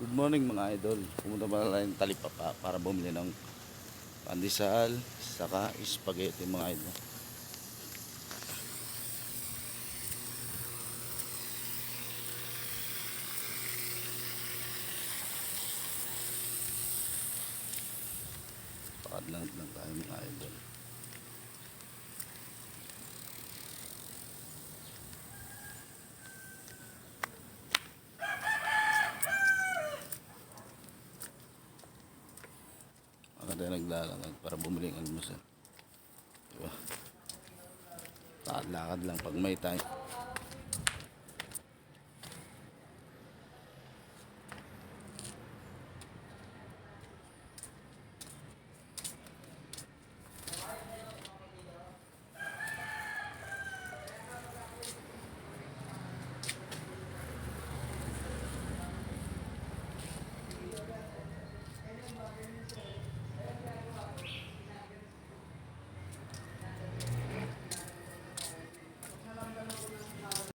Good morning mga idol. Pumunta pa lang ng talipapa para bumili ng pandesal, saka spaghetti mga idol. Pakadlang lang tayo mga idol. Ako tayo naglalakad para bumili ng almusal. Diba? Lakad-lakad lang pag may time.